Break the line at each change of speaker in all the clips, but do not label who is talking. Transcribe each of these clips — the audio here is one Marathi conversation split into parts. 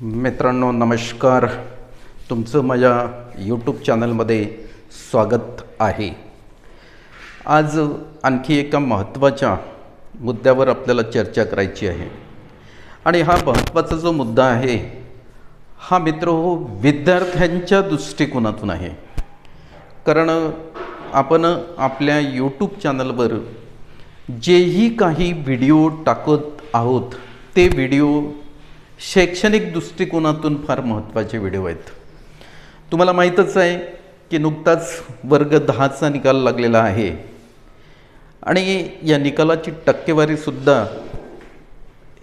मित्रांनो नमस्कार. तुमचं माझ्या यूट्यूब चॅनलमध्ये स्वागत आहे. आज आणखी एका महत्त्वाच्या मुद्द्यावर आपल्याला चर्चा करायची आहे. आणि हा महत्त्वाचा जो मुद्दा आहे हा मित्र हो विद्यार्थ्यांच्या दृष्टिकोनातून आहे. कारण आपण आपल्या यूट्यूब चॅनलवर जेही काही व्हिडिओ टाकत आहोत ते व्हिडिओ शैक्षणिक दृष्टिकोनातून फार महत्त्वाचे व्हिडिओ आहेत. तुम्हाला माहीतच आहे की नुकताच वर्ग दहाचा निकाल लागलेला आहे. आणि या निकालाची टक्केवारीसुद्धा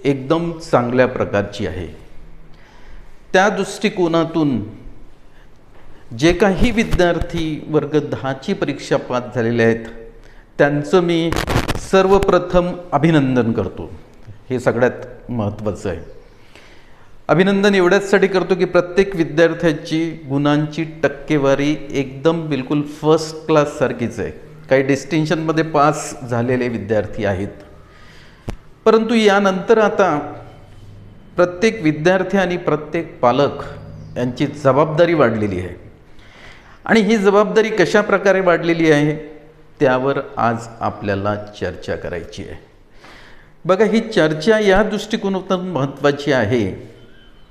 एकदम चांगल्या प्रकारची आहे. त्या दृष्टिकोनातून जे काही विद्यार्थी वर्ग दहाची परीक्षा पास झालेले आहेत त्यांचं मी सर्वप्रथम अभिनंदन करतो. हे सगळ्यात महत्त्वाचं आहे. अभिनंदन एवढ्याचसाठी करतो की प्रत्येक विद्यार्थ्याची गुणांची टक्केवारी एकदम बिलकुल फर्स्ट क्लाससारखीच आहे. काही डिस्टिंक्शनमध्ये पास झालेले विद्यार्थी आहेत. परंतु यानंतर आता प्रत्येक विद्यार्थी आणि प्रत्येक पालक यांची जबाबदारी वाढलेली आहे. आणि ही जबाबदारी कशा प्रकारे वाढलेली आहे? त्यावर आज आपल्याला चर्चा करायची आहे. बघा ही चर्चा या दृष्टिकोनातून महत्त्वाची आहे.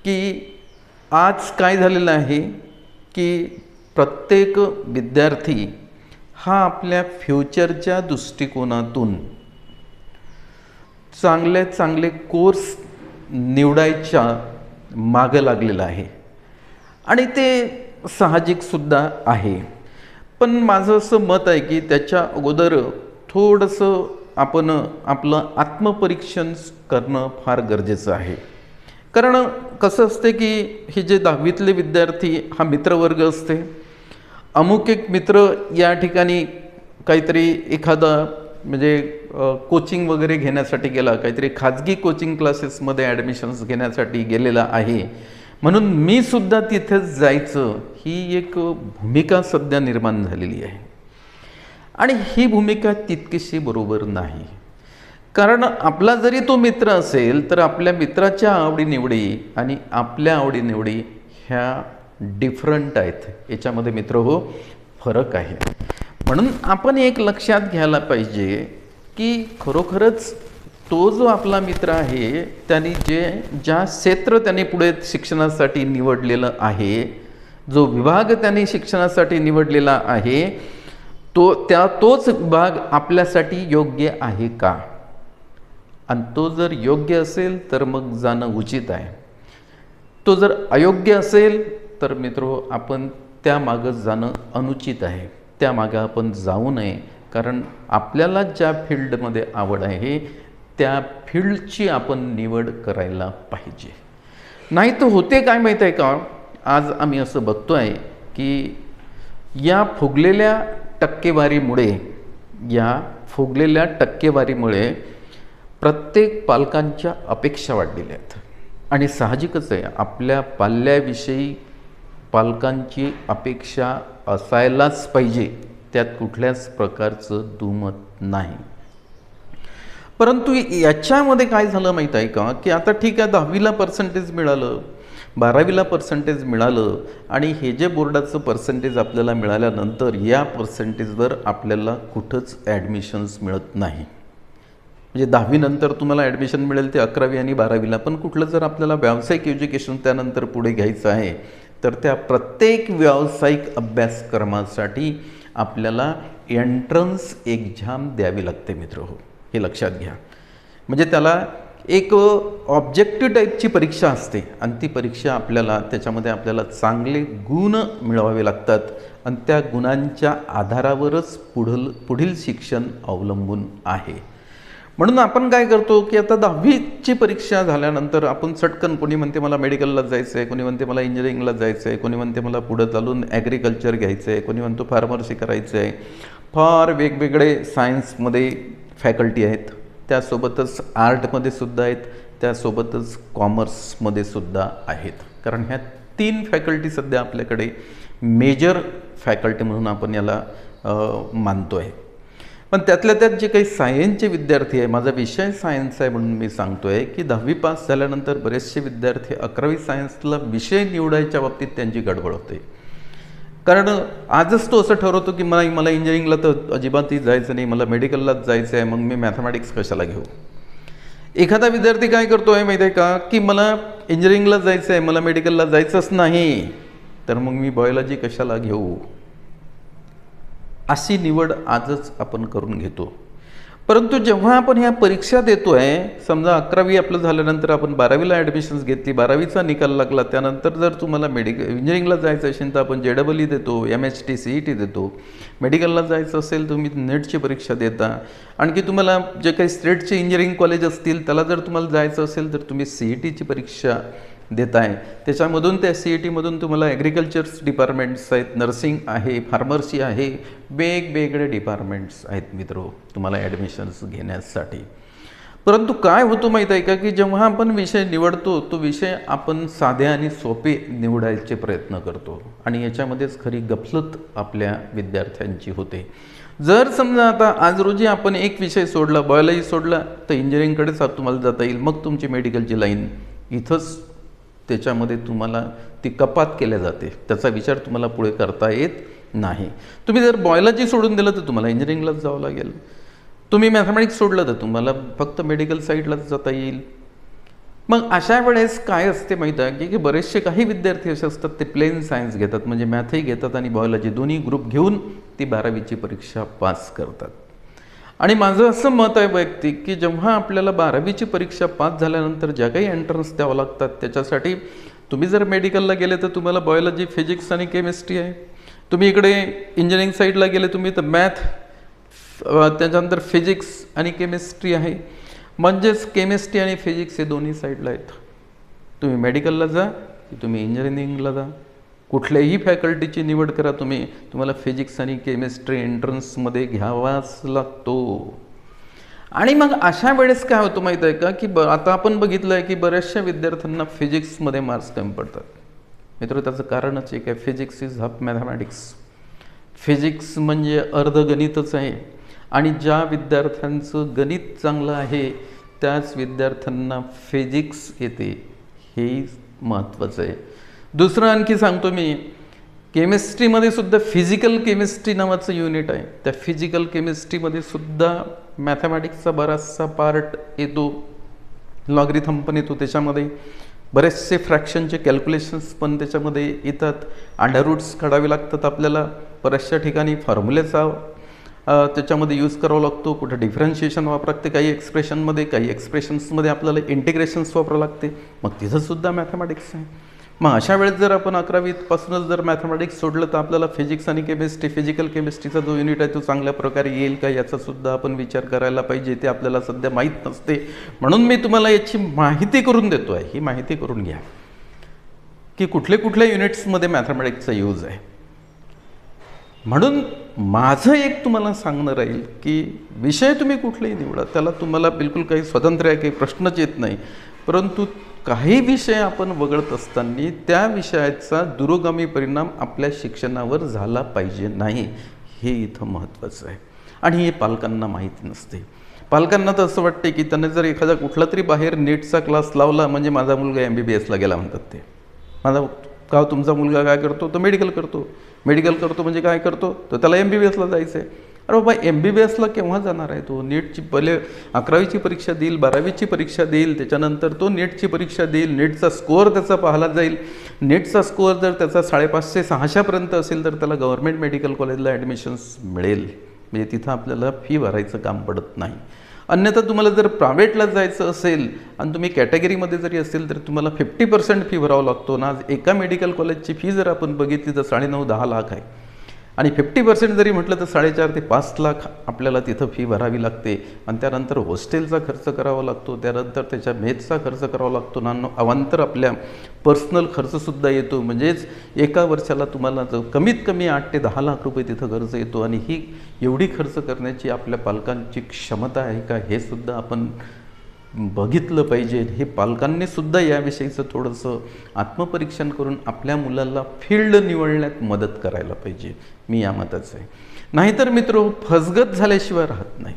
की आज काय झालेलं आहे की प्रत्येक विद्यार्थी हा आपल्या फ्युचरच्या दृष्टिकोनातून चांगले चांगले कोर्स निवडायच्या मागं लागलेला आहे. आणि ते साहजिकसुद्धा आहे. पण माझं असं मत आहे की त्याच्या अगोदर थोडंसं आपण आपलं आत्मपरीक्षण करणं फार गरजेचं आहे. कारण कसं असते की हे जे दहावीतले विद्यार्थी हा मित्रवर्ग असते. अमुक एक मित्र या ठिकाणी काहीतरी एखादा म्हणजे कोचिंग वगैरे घेण्यासाठी गेला काहीतरी खाजगी कोचिंग क्लासेसमध्ये ॲडमिशन्स घेण्यासाठी गेलेला आहे. म्हणून मी सुद्धा तिथेच जायचं ही एक भूमिका सध्या निर्माण झालेली आहे. आणि ही भूमिका तितकीशी बरोबर नाही. कारण आपला जरी तो मित्र असेल तर आपल्या मित्राच्या आवडीनिवडी आणि आपल्या आवडीनिवडी ह्या डिफरंट आहेत. याच्यामध्ये मित्र हो फरक आहे. म्हणून आपण एक लक्षात घ्यायला पाहिजे की खरोखरच तो जो आपला मित्र आहे त्याने जे ज्या क्षेत्र त्याने पुढे शिक्षणासाठी निवडलेलं आहे जो विभाग त्याने शिक्षणासाठी निवडलेला आहे तो त्या तोच विभाग आपल्यासाठी योग्य आहे का? आणि तो जर योग्य असेल तर मग जाणं उचित आहे. तो जर अयोग्य असेल तर मित्र आपण त्यामागं जाणं अनुचित आहे. त्यामागं आपण जाऊ नये. कारण आपल्याला ज्या फील्डमध्ये आवड आहे त्या फील्डची आपण निवड करायला पाहिजे. नाही तर होते काय माहीत आहे का? आज आम्ही असं बघतो आहे की या फुगलेल्या टक्केवारीमुळे या फुगलेल्या टक्केवारीमुळे प्रत्येक पालकांच्या अपेक्षा वाढलेल्या आहेत. आणि साहजिकच आहे आपल्या पाल्याविषयी पालकांची अपेक्षा असायलाच पाहिजे त्यात कुठल्याच प्रकारचं दुमत नाही. परंतु याच्यामध्ये काय झालं माहीत आहे का? की आता ठीक आहे दहावीला पर्सेंटेज मिळालं बारावीला पर्सेंटेज मिळालं आणि हे जे बोर्डाचं पर्सेंटेज आपल्याला मिळाल्यानंतर या पर्सेंटेजवर आपल्याला कुठंच ॲडमिशन्स मिळत नाही. म्हणजे दहावीनंतर तुम्हाला ॲडमिशन मिळेल ते अकरावी आणि बारावीला. पण कुठलं जर आपल्याला व्यावसायिक एज्युकेशन त्यानंतर पुढे घ्यायचं आहे तर त्या प्रत्येक व्यावसायिक अभ्यासक्रमासाठी आपल्याला एंट्रन्स एक्झाम द्यावी लागते मित्र हो. हे लक्षात घ्या. म्हणजे त्याला एक ऑब्जेक्टिव्ह टाईपची परीक्षा असते आणि ती परीक्षा आपल्याला त्याच्यामध्ये आपल्याला चांगले गुण मिळवावे लागतात आणि त्या गुणांच्या आधारावरच पुढल पुढील शिक्षण अवलंबून आहे. म्हणून आपण काय करतो की आता दहावीची परीक्षा झाल्यानंतर आपण चटकन कोणी म्हणते मला मेडिकलला जायचं आहे कोणी म्हणते मला इंजिनिअरिंगला जायचं आहे कोणी म्हणते मला पुढं चालून ॲग्रिकल्चर घ्यायचं आहे कोणी म्हणतो फार्मसी करायचं आहे फार वेगवेगळे सायन्समध्ये फॅकल्टी आहेत. त्यासोबतच आर्टमध्ये सुद्धा आहेत त्यासोबतच कॉमर्समध्ये सुद्धा आहेत. कारण ह्या तीन फॅकल्टी सध्या आपल्याकडे मेजर फॅकल्टी म्हणून आपण याला मानतो आहे पण त्यातल्या त्यात जे काही सायन्सचे विद्यार्थी आहे माझा विषय सायन्स आहे म्हणून मी सांगतोय की दहावी पास झाल्यानंतर बरेचसे विद्यार्थी अकरावी सायन्सला विषय निवडायच्या बाबतीत त्यांची गडबड होते. कारण आजच तो असं ठरवतो की मला मला इंजिनिअरिंगला तर अजिबातही जायचं नाही मला मेडिकललाच जायचं आहे मग मी मॅथमॅटिक्स कशाला घेऊ? एखादा विद्यार्थी काय करतो आहे माहिती आहे का? की मला इंजिनिअरिंगला जायचं आहे मला मेडिकलला जायचंच नाही तर मग मी बायोलॉजी कशाला घेऊ? अशी निवड आजच आपण करून घेतो. परंतु जेव्हा आपण ह्या परीक्षा देतो आहे समजा अकरावी आपलं झाल्यानंतर आपण बारावीला ॲडमिशन्स घेतली बारावीचा निकाल लागला त्यानंतर जर तुम्हाला मेडिकल इंजिनिअरिंगला जायचं असेल तर आपण जे डबल ई देतो M H T C E T देतो. मेडिकलला जायचं असेल तुम्ही नेटची परीक्षा देता. आणखी तुम्हाला जे काही स्टेटचे इंजिनिअरिंग कॉलेज असतील त्याला जर तुम्हाला जायचं असेल तर तुम्ही सी ई टीची परीक्षा देत आहे. त्याच्यामधून त्या सी ई टीमधून तुम्हाला ॲग्रिकल्चर्स डिपार्टमेंट्स आहेत नर्सिंग आहे फार्मसी आहे वेगवेगळे डिपार्टमेंट्स आहेत मित्र तुम्हाला ॲडमिशन्स घेण्यासाठी. परंतु काय होतो माहीत आहे का की जेव्हा आपण विषय निवडतो तो विषय आपण साधे आणि सोपे निवडायचे प्रयत्न करतो. आणि याच्यामध्येच खरी गफलत आपल्या विद्यार्थ्यांची होते. जर समजा आता आज रोजी आपण एक विषय सोडला बॉयलॉजी सोडला तर इंजिनिअरिंगकडेच तुम्हाला जाता येईल. मग तुमची मेडिकलची लाईन इथंच त्याच्यामध्ये तुम्हाला ती कपात केल्या जाते. त्याचा विचार तुम्हाला पुढे करता येत नाही. तुम्ही जर बॉयलॉजी सोडून दिलं तर तुम्हाला इंजिनिअरिंगलाच जावं लागेल. तुम्ही मॅथमॅटिक्स सोडलं तर तुम्हाला फक्त मेडिकल साईडलाच जाता येईल. मग अशा वेळेस काय असते माहीत आहे की की बरेचसे काही विद्यार्थी असे असतात ते प्लेन सायन्स घेतात म्हणजे मॅथही घेतात आणि बॉयलॉजी दोन्ही ग्रुप घेऊन ती बारावीची परीक्षा पास करतात. आणि माझं असं मत आहे वैयक्तिक की जेव्हा आपल्याला बारावीची परीक्षा पास झाल्यानंतर ज्या काही एंट्रन्स द्यावं लागतात त्याच्यासाठी तुम्ही जर मेडिकलला गेले तर तुम्हाला बायोलॉजी फिजिक्स आणि केमिस्ट्री आहे. तुम्ही इकडे इंजिनिअरिंग साईडला गेले तुम्ही तर मॅथ त्याच्यानंतर फिजिक्स आणि केमिस्ट्री आहे. म्हणजेच केमिस्ट्री आणि फिजिक्स हे दोन्ही साईडला आहेत. तुम्ही मेडिकलला जा की तुम्ही इंजिनिअरिंगला जा. कुठल्याही फॅकल्टीची निवड करा तुम्ही. तुम्हाला फिजिक्स आणि केमिस्ट्री एंट्रन्समध्ये घ्यावाच लागतो. आणि मग अशा वेळेस काय होतं माहीत आहे का? की ब आता आपण बघितलं आहे की बऱ्याचशा विद्यार्थ्यांना फिजिक्समध्ये मार्क्स कमी पडतात. मित्र त्याचं कारणच एक आहे. Physics is half mathematics physics म्हणजे अर्धगणितच आहे. आणि ज्या विद्यार्थ्यांचं गणित चांगलं आहे त्याच विद्यार्थ्यांना फिजिक्स येते. हेही महत्त्वाचं आहे. दुसरं आणखी सांगतो मी. केमिस्ट्रीमध्ये सुद्धा फिजिकल केमिस्ट्री नावाचं युनिट आहे. त्या फिजिकल केमिस्ट्रीमध्ये सुद्धा मॅथमॅटिक्सचा बराचसा पार्ट येतो. लॉगरिथम पण येतो त्याच्यामध्ये. बरेचसे फ्रॅक्शनचे कॅल्क्युलेशन्स पण त्याच्यामध्ये येतात. अंडररूट्स काढावे लागतात आपल्याला. बऱ्याचशा ठिकाणी फॉर्म्युलेचा त्याच्यामध्ये यूज करावा लागतो. कुठं डिफरन्शिएशन वापरावं लागते काही एक्सप्रेशनमध्ये काही एक्सप्रेशन्समध्ये आपल्याला इंटिग्रेशन्स वापरावं लागते. मग तिथंसुद्धा मॅथमॅटिक्स आहे. मग अशा वेळेस जर आपण अकरावीपासूनच जर मॅथमॅटिक्स सोडलं तर आपल्याला फिजिक्स आणि केमिस्ट्री फिजिकल केमिस्ट्रीचा जो युनिट आहे तो चांगल्या प्रकारे येईल का याचासुद्धा आपण विचार करायला पाहिजे ते आपल्याला सध्या माहीत नसते. म्हणून मी तुम्हाला याची माहिती करून देतो आहे ही माहिती करून घ्या. की कुठले कुठल्या युनिट्समध्ये मॅथमॅटिक्सचा यूज आहे. म्हणून माझं एक तुम्हाला सांगणं राहील की विषय तुम्ही कुठलेही निवडा त्याला तुम्हाला बिलकुल काही स्वातंत्र्य आहे काही प्रश्नच येत नाही. परंतु काही विषय आपण वगळत असताना त्या विषयाचा दुरोगामी परिणाम आपल्या शिक्षणावर झाला पाहिजे नाही हे इथं महत्त्वाचं आहे. आणि हे पालकांना माहीत नसते. पालकांना तर असं वाटते की त्यांनी जर एखादा कुठला तरी बाहेर नीटचा क्लास लावला म्हणजे माझा मुलगा एम बी बी एसला गेला म्हणतात ते. माझा का तुमचा मुलगा काय करतो? तो मेडिकल करतो. मेडिकल करतो म्हणजे काय करतो? तर त्याला एम बी बी एसला जायचं आहे अरे बाबा एम बी बी एसला केव्हा जाणार आहे तो? नीटची पहिले अकरावीची परीक्षा देईल बारावीची परीक्षा देईल त्याच्यानंतर तो नीटची परीक्षा देईल नीटचा स्कोअर त्याचा पाहला जाईल. नीटचा स्कोअर जर त्याचा साडेपाचशे सहाशेपर्यंत असेल तर त्याला गव्हर्मेंट मेडिकल कॉलेजला ॲडमिशन्स मिळेल. म्हणजे तिथं आपल्याला फी भरायचं काम पडत नाही. अन्यथा तुम्हाला जर प्रायव्हेटला जायचं असेल आणि तुम्ही कॅटेगरीमध्ये जरी असेल तर तुम्हाला फिफ्टी पर्सेंट फी भरावं लागतो. ना आज एका मेडिकल कॉलेजची फी जर आपण बघितली तर साडेनऊ दहा लाख आहे. आणि फिफ्टी पर्सेंट जरी म्हटलं तर साडेचार ते पाच लाख आपल्याला तिथं फी भरावी लागते. आणि त्यानंतर हॉस्टेलचा खर्च करावा लागतो. त्यानंतर त्याच्या मेथचा खर्च करावा लागतो. ना अवांतर आपल्या पर्सनल खर्चसुद्धा येतो. म्हणजेच एका वर्षाला तुम्हाला जर कमीत कमी आठ ते दहा लाख रुपये तिथं खर्च येतो. आणि ही एवढी खर्च करण्याची आपल्या पालकांची क्षमता आहे का? हे सुद्धा आपण बघितलं पाहिजे. हे पालकांनी सुद्धा याविषयीचं थोडंसं आत्मपरीक्षण करून आपल्या मुलाला फील्ड निवडण्यात मदत करायला पाहिजे. मी या मताचं आहे. नाहीतर मित्र फसगत झाल्याशिवाय राहत नाही.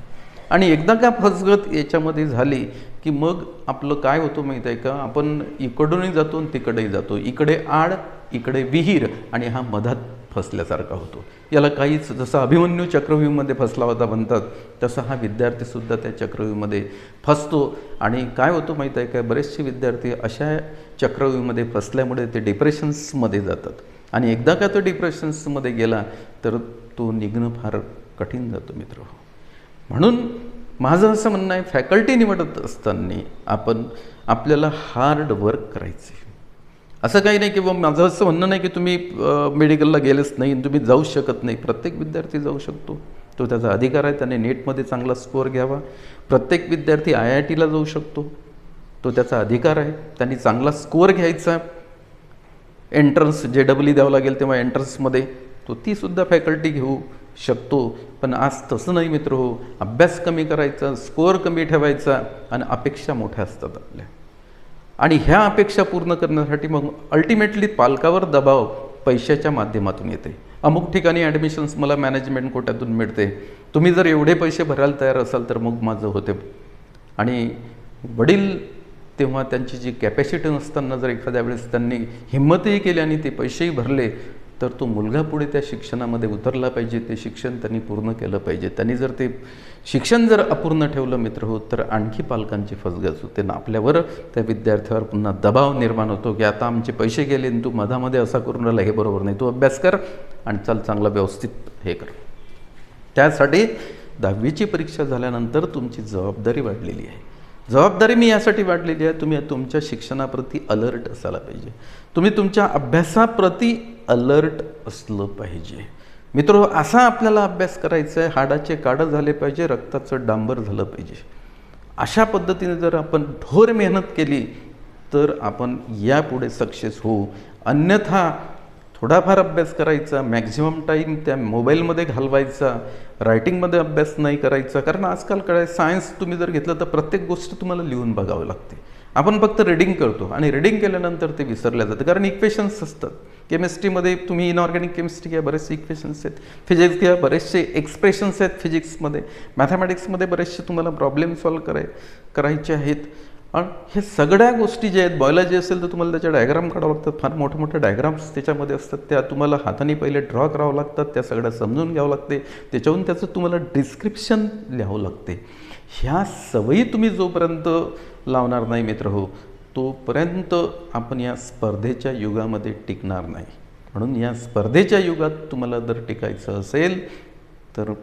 आणि एकदा का फसगत याच्यामध्ये झाली की मग आपलं काय होतं माहीत आहे का? आपण इकडूनही जातो आणि तिकडेही जातो. इकडे आड इकडे विहीर आणि हा मधात फसल्यासारखा होतो. याला काहीच जसं अभिमन्यू चक्रव्यूहमध्ये फसला होता म्हणतात तसा हा विद्यार्थीसुद्धा त्या चक्रव्यूहमध्ये फसतो. आणि काय होतो माहीत आहे काय बरेचसे विद्यार्थी अशा चक्रव्यूहमध्ये फसल्यामुळे ते डिप्रेशन्समध्ये जातात. आणि एकदा का तो डिप्रेशन्समध्ये गेला तर तो निघणं फार कठीण जातो मित्र. म्हणून माझं असं म्हणणं आहे फॅकल्टी निवडत असताना आपण आपल्याला हार्ड वर्क करायचे असं काही नाही की माझं असं म्हणणं नाही की तुम्ही मेडिकलला गेलेच नाही आणि तुम्ही जाऊ शकत नाही. प्रत्येक विद्यार्थी जाऊ शकतो. तो त्याचा अधिकार आहे त्याने नेटमध्ये चांगला स्कोअर घ्यावा. प्रत्येक विद्यार्थी आय आय टीला जाऊ शकतो. तो त्याचा अधिकार आहे. त्यांनी चांगला स्कोअर घ्यायचा. एंट्रन्स जे डब्ल्यू द्यावं लागेल तेव्हा एंट्रन्समध्ये तो तीसुद्धा फॅकल्टी घेऊ शकतो. पण आज तसं नाही मित्र हो. अभ्यास कमी करायचा स्कोअर कमी ठेवायचा आणि अपेक्षा मोठ्या असतात आपल्या. आणि ह्या अपेक्षा पूर्ण करण्यासाठी मग अल्टिमेटली पालकावर दबाव पैशाच्या माध्यमातून येते. अमुक ठिकाणी ॲडमिशन्स मला मॅनेजमेंट कोट्यातून मिळते. तुम्ही जर एवढे पैसे भरायला तयार असाल तर मग माझं होते. आणि वडील तेव्हा त्यांची जी कॅपॅसिटी नसताना जर एखाद्या वेळेस त्यांनी हिंमतही केली आणि ते पैसेही भरले तर तो मुलगा पुढे त्या शिक्षणामध्ये उतरला पाहिजे ते शिक्षण त्यांनी पूर्ण केलं पाहिजे. त्यांनी जर ते शिक्षण जर अपूर्ण ठेवलं मित्र हो तर आणखी पालकांची फसगत होते ना आपल्यावर त्या विद्यार्थ्यावर पुन्हा दबाव निर्माण होतो की आता आमचे पैसे गेले आणि तू मधामध्ये असा करून राहिला हे बरोबर नाही. तू अभ्यास कर आणि चल चांगला व्यवस्थित हे कर. त्यासाठी दहावीची परीक्षा झाल्यानंतर तुमची जबाबदारी वाढलेली आहे. जबाबदारी मी यासाठी वाढलेली आहे तुम्ही तुमच्या शिक्षणाप्रती अलर्ट असायला पाहिजे. तुम्ही तुमच्या अभ्यासाप्रती अलर्ट असलं पाहिजे. मित्र असा आपल्याला अभ्यास करायचा आहे हाडाचे काडं झाले पाहिजे रक्ताचं डांबर झालं पाहिजे. अशा पद्धतीने जर आपण ढोर मेहनत केली तर आपण यापुढे सक्सेस होऊ. अन्यथा थोडाफार अभ्यास करायचा मॅक्झिमम टाईम त्या मोबाईलमध्ये घालवायचा रायटिंगमध्ये अभ्यास नाही करायचा कारण आजकाल काय सायन्स तुम्ही जर घेतलं तर प्रत्येक गोष्ट तुम्हाला लिहून बघावं लागते. आपण फक्त रीडिंग करतो आणि रीडिंग केल्यानंतर ते विसरल्या जातं कारण इक्वेशन्स असतात. केमिस्ट्रीमध्ये तुम्ही इनऑर्गॅनिक केमिस्ट्री घ्या बरेचसे इक्वेशन्स आहेत. फिजिक्स घ्या बरेचसे एक्सप्रेशन्स आहेत फिजिक्समध्ये मॅथमॅटिक्समध्ये बरेचसे तुम्हाला प्रॉब्लेम सॉल्व कराय करायचे आहेत. आणि हे सगळ्या गोष्टी ज्या आहेत बॉयलॉजी असेल तर तुम्हाला त्याच्या डायग्राम काढावं लागतात. फार मोठे मोठे डायग्राम्स त्याच्यामध्ये असतात. त्या तुम्हाला हाताने पहिले ड्रॉ करावं लागतात. त्या सगळ्या समजून घ्यावं लागते. त्याच्याहून त्याचं तुम्हाला डिस्क्रिप्शन लिहावं लागते. ह्या सवयी तुम्ही जोपर्यंत लावणार नाही मित्र हो तोपर्यंत आपण या स्पर्धेच्या युगामध्ये टिकणार नाही. म्हणून या स्पर्धेच्या युगात तुम्हाला जर टिकायचं असेल तर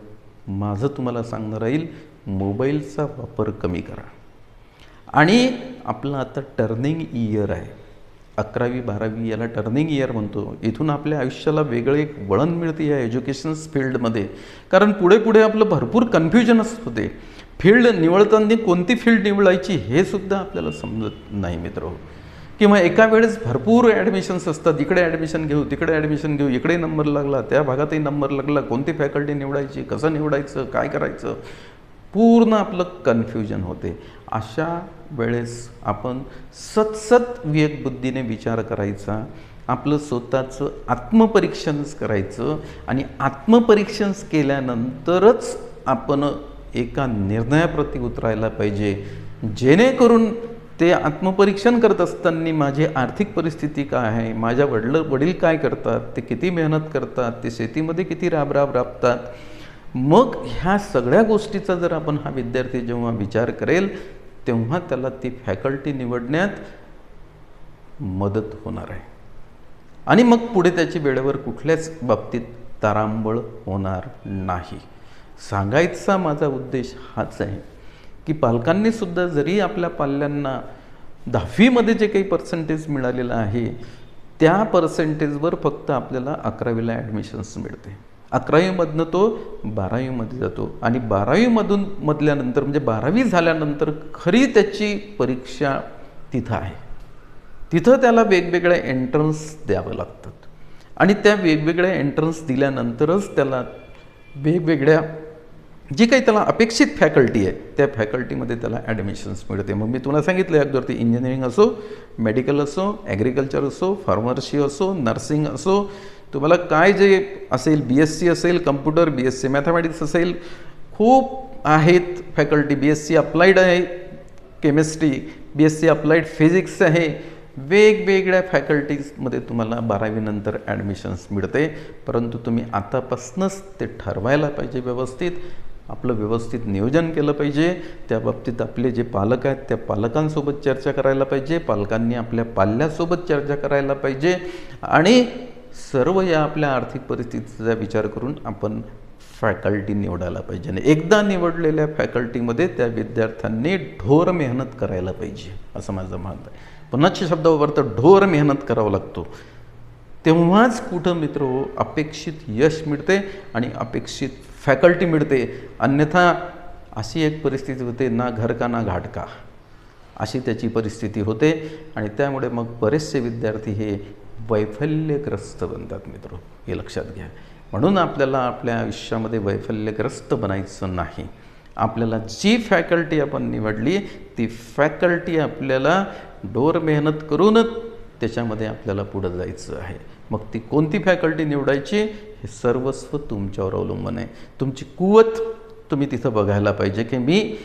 माझं तुम्हाला सांगणं राहील मोबाईलचा वापर कमी करा. आणि आपलं आता टर्निंग इयर आहे. अकरावी बारावी याला टर्निंग इयर म्हणतो. इथून आपल्या आयुष्याला वेगळं एक वळण मिळते या एज्युकेशन्स फील्डमध्ये. कारण पुढे पुढे आपलं भरपूर कन्फ्युजनच होते. फील्ड निवडताना कोणती फील्ड निवडायची हे सुद्धा आपल्याला समजत नाही मित्र. किंवा एका वेळेस भरपूर ॲडमिशन्स असतात. इकडे ॲडमिशन घेऊ तिकडे ॲडमिशन घेऊ इकडे नंबर लागला त्या भागातही नंबर लागला. कोणती फॅकल्टी निवडायची कसं निवडायचं काय करायचं? पूर्ण आपलं कन्फ्युजन होते. अशा वेळेस आपण सतसत विवेकबुद्धीने विचार करायचा. आपलं स्वतःचं आत्मपरीक्षणच करायचं. आणि आत्मपरीक्षण केल्यानंतरच आपण एका निर्णयाप्रती उतरायला पाहिजे. जेणेकरून ते आत्मपरीक्षण करत असताना माझी आर्थिक परिस्थिती काय आहे माझ्या वडलं वडील काय करतात ते किती मेहनत करतात ते शेतीमध्ये किती राबराब राबतात. मग ह्या सगळ्या गोष्टीचा जर आपण हा विद्यार्थी जेव्हा विचार करेल तेव्हा त्याला ती फॅकल्टी निवडण्यात मदत होणार आहे. आणि मग पुढे त्याची वेळेवर कुठल्याच बाबतीत तारांबळ होणार नाही. सांगायचा माझा उद्देश हाच आहे की पालकांनीसुद्धा जरी आपल्या पाल्यांना दहावीमध्ये जे काही पर्सेंटेज मिळालेलं आहे त्या पर्सेंटेजवर फक्त आपल्याला अकरावीला ॲडमिशन्स मिळते. अकरावीमधनं तो बारावीमध्ये जातो आणि बारावीमधून मधल्यानंतर म्हणजे बारावी झाल्यानंतर खरी त्याची परीक्षा तिथं आहे. तिथं त्याला वेगवेगळ्या एंट्रन्स द्यावं लागतात. आणि त्या वेगवेगळ्या एंट्रन्स दिल्यानंतरच त्याला वेगवेगळ्या जी काही त्याला अपेक्षित फॅकल्टी आहे त्या फॅकल्टीमध्ये त्याला ॲडमिशन्स मिळते. मग मी तुला सांगितलं अगदी इंजिनिअरिंग असो मेडिकल असो ॲग्रिकल्चर असो फार्मर्सी असो नर्सिंग असो तुम्हाला काय जे असेल बी एस सी असेल computer B S C mathematics असेल खूप आहेत faculty B S C applied आहे chemistry B S C applied physics आहे. वेगवेगळ्या फॅकल्टीजमध्ये तुम्हाला बारावीनंतर ॲडमिशन्स मिळते. परंतु तुम्ही आतापासूनच ते ठरवायला पाहिजे व्यवस्थित. आपलं व्यवस्थित नियोजन केलं पाहिजे. त्या बाबतीत आपले जे पालक आहेत त्या पालकांसोबत चर्चा करायला पाहिजे. पालकांनी आपल्या पाल्यासोबत चर्चा करायला पाहिजे. आणि सर्व या आपल्या आर्थिक परिस्थितीचा विचार करून आपण फॅकल्टी निवडायला पाहिजे. आणि एकदा निवडलेल्या फॅकल्टीमध्ये त्या विद्यार्थ्यांनी ढोर मेहनत करायला पाहिजे असं माझं म्हणणं आहे. पुन्हाच्या शब्द वापरतं? ढोर मेहनत करावा लागतो. तेव्हाच कुठं मित्र हो अपेक्षित यश मिळते आणि अपेक्षित फॅकल्टी मिळते. अन्यथा अशी एक परिस्थिती होते ना घर का ना घाट का? अशी त्याची परिस्थिती होते आणि त्यामुळे मग बरेचसे विद्यार्थी हे वैफल्यग्रस्त बनतात मित्र. हे लक्षात घ्या. म्हणून आपल्याला आपल्या आयुष्यामध्ये वैफल्यग्रस्त बनायचं नाही. आपल्याला जी फॅकल्टी आपण निवडली ती फॅकल्टी आपल्याला डोर मेहनत करूनच त्याच्यामध्ये आपल्याला पुढं जायचं आहे. मग ती कोणती फॅकल्टी निवडायची? हे सर्वस्व तुमच्यावर अवलंबून आहे. तुमची कुवत तुम्ही तिथं बघायला पाहिजे की मी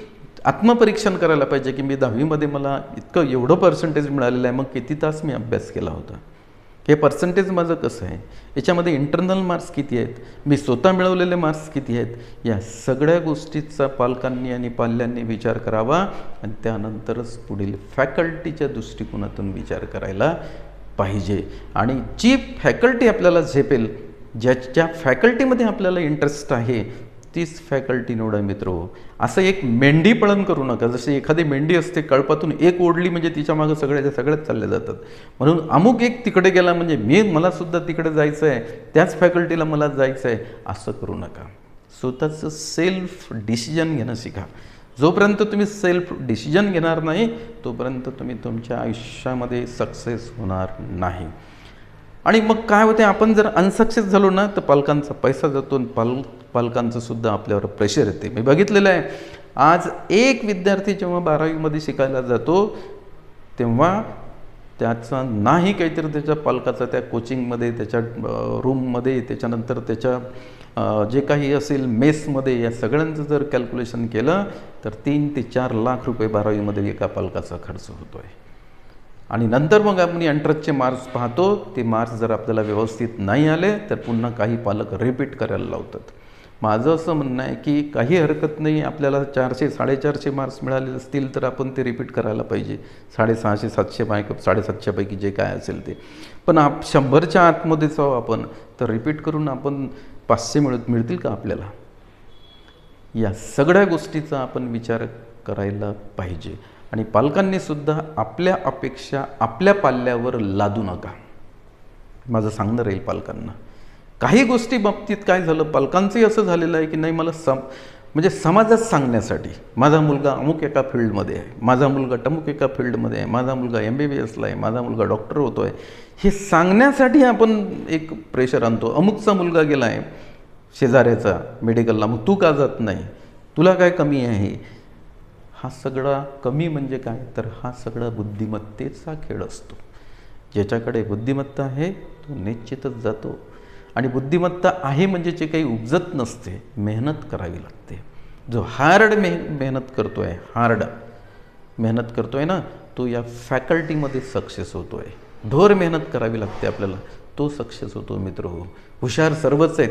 आत्मपरीक्षण करायला पाहिजे की मी दहावीमध्ये मला इतकं एवढं पर्सेंटेज मिळालेलं आहे. मग किती तास मी अभ्यास केला होता? हे पर्सेंटेज माझं कसं आहे? याच्यामध्ये इंटरनल मार्क्स किती आहेत? मी स्वतः मिळवलेले मार्क्स किती आहेत? या सगळ्या गोष्टीचा पालकांनी आणि पाल्यांनी विचार करावा आणि त्यानंतरच पुढील फॅकल्टीच्या दृष्टिकोनातून विचार करायला पाहिजे. आणि जी फॅकल्टी आपल्याला झेपेल ज्याच्या फॅकल्टीमध्ये आपल्याला इंटरेस्ट आहे तीच फॅकल्टी निवडा मित्र. असं एक मेंढी पळण करू नका. जशी एखादी मेंढी असते कळपातून एक ओढली म्हणजे तिच्या मागं सगळ्याच्या सगळ्याच चालल्या जातात. म्हणून अमुक एक तिकडे गेला म्हणजे मी मलासुद्धा तिकडे जायचं आहे त्याच फॅकल्टीला मला जायचं आहे असं करू नका. स्वतःचं सेल्फ डिसिजन घेणं शिका. जोपर्यंत तुम्ही सेल्फ डिसिजन घेणार नाही तोपर्यंत तुम्ही तुमच्या आयुष्यामध्ये सक्सेस होणार नाही. आणि मग काय होते आपण जर अनसक्सेस झालो ना तर पालकांचा पैसा जातो आणि पाल पालकांचं सुद्धा आपल्यावर प्रेशर येते. मी बघितलेलं आहे. आज एक विद्यार्थी जेव्हा बारावीमध्ये शिकायला जातो तेव्हा त्याचा नाही काहीतरी त्याच्या पालकाचा त्या कोचिंगमध्ये त्याच्या रूममध्ये त्याच्यानंतर त्याच्या जे काही असेल मेसमध्ये या सगळ्यांचं जर कॅल्क्युलेशन केलं तर तीन ते चार लाख रुपये बारावीमध्ये एका पालकाचा खर्च होतो आहे आणि नंतर मग आपण एंट्रन्सचे मार्क्स पाहतो. ते मार्क्स जर आपल्याला व्यवस्थित नाही आले तर पुन्हा काही पालक रिपीट करायला लावतात. माझं असं म्हणणं आहे की काही हरकत नाही आपल्याला चारशे साडेचारशे मार्क्स मिळाले असतील तर आपण ते रिपीट करायला पाहिजे. साडेसहाशे सातशे मार्क साडेसातशेपैकी जे काय असेल ते. पण आप शंभरच्या आतमध्येच आहो आपण तर रिपीट करून आपण पाचशे मिळत मिळतील का आपल्याला? या सगळ्या गोष्टीचा आपण विचार करायला पाहिजे. आणि पालकांनीसुद्धा आपल्या अपेक्षा आपल्या पाल्यावर लादू नका. माझं सांगणं राहील पालकांना. काही गोष्टी बाबतीत काय झालं पालकांचंही असं झालेलं आहे की नाही मला सम म्हणजे समाजात सांगण्यासाठी. माझा मुलगा अमुक एका फील्डमध्ये आहे. माझा मुलगा टमुक एका फील्डमध्ये आहे. माझा मुलगा एम बी बी एसला आहे. माझा मुलगा डॉक्टर होतो आहे हे सांगण्यासाठी आपण एक प्रेशर आणतो. अमुकचा मुलगा गेला आहे शेजाऱ्याचा मेडिकलला मग तू का जात नाही? तुला काय कमी आहे? हा सगळा कमी म्हणजे काय? तर हा सगळा बुद्धिमत्तेचा खेळ असतो. ज्याच्याकडे बुद्धिमत्ता आहे तो निश्चितच जातो. आणि बुद्धिमत्ता आहे म्हणजे जे काही उपजत नसते मेहनत करावी लागते. जो हार्ड मे मेहनत करतो आहे हार्ड मेहनत करतो आहे ना तो या फॅकल्टीमध्ये सक्सेस होतो आहे ढोर मेहनत करावी लागते आपल्याला तो सक्सेस होतो मित्र हो. हुशार सर्वच आहेत.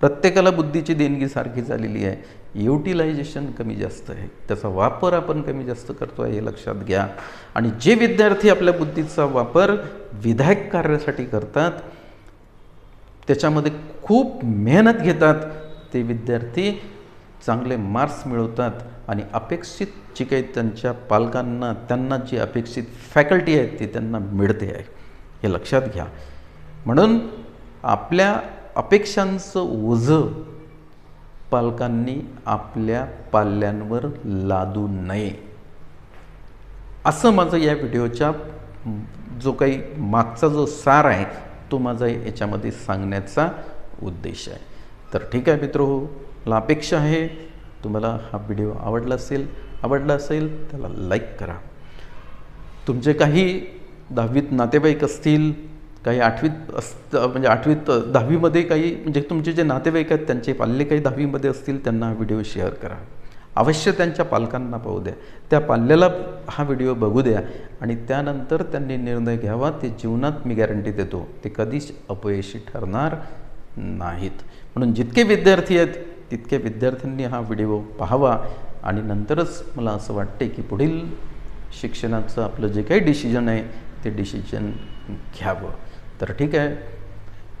प्रत्येकाला बुद्धीची देणगी सारखी झालेली आहे. युटिलायझेशन कमी जास्त आहे. त्याचा वापर आपण कमी जास्त करतो आहे हे लक्षात घ्या. आणि जे विद्यार्थी आपल्या बुद्धीचा वापर विधायक कार्यासाठी करतात त्याच्यामध्ये खूप मेहनत घेतात ते विद्यार्थी चांगले मार्क्स मिळवतात आणि अपेक्षित जी काही त्यांच्या पालकांना त्यांना जी अपेक्षित फॅकल्टी आहे ती त्यांना मिळते आहे. हे लक्षात घ्या. म्हणून आपल्या अपेक्षांचं ओझं पालकांनी आपल्या पाल्यांवर लादू नये. असं माझं या व्हिडिओच्या जो काही मागचा जो सार आहे तो माझा याच्यामध्ये सांगण्याचा उद्देश आहे. तर ठीक आहे मित्र हो मला अपेक्षा आहे तुम्हाला हा व्हिडिओ आवडला असेल आवडला असेल त्याला लाईक करा. तुमचे काही दहावीत नातेवाईक असतील काही आठवीत असतं म्हणजे आठवीत दहावीमध्ये काही म्हणजे तुमचे जे नातेवाईक आहेत त्यांचे पाल्ले काही दहावीमध्ये असतील त्यांना हा व्हिडिओ शेअर करा. अवश्य त्यांच्या पालकांना पाहू द्या. त्या पाल्याला हा व्हिडिओ बघू द्या आणि त्यानंतर त्यांनी निर्णय घ्यावा ते जीवनात मी गॅरंटी देतो ते कधीच अपयशी ठरणार नाहीत. म्हणून जितके विद्यार्थी आहेत तितके विद्यार्थ्यांनी हा व्हिडिओ पाहावा आणि नंतरच मला असं वाटते की पुढील शिक्षणाचं आपलं जे काही डिसिजन आहे ते डिसिजन घ्यावं. तर ठीक आहे.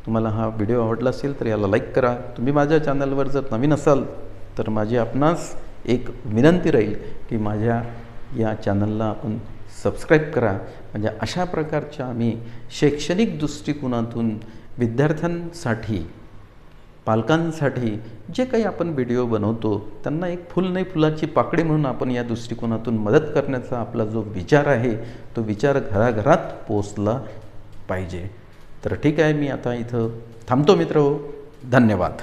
तुम्हाला हा व्हिडिओ आवडला असेल तर याला लाईक करा. तुम्ही माझ्या चॅनलवर जर नवीन असाल तर माझी आपणास एक विनंती राहील की माझ्या या चॅनलला आपण सबस्क्राईब करा. म्हणजे अशा प्रकारच्या आम्ही शैक्षणिक दृष्टिकोनातून विद्यार्थ्यांसाठी पालकांसाठी जे काही आपण व्हिडिओ बनवतो त्यांना एक फुल नाही फुलाची पाकडी म्हणून आपण या दृष्टिकोनातून मदत करण्याचा आपला जो विचार आहे तो विचार घराघरात पोचला पाहिजे. तर ठीक आहे मी आता इथं थांबतो मित्र हो. धन्यवाद.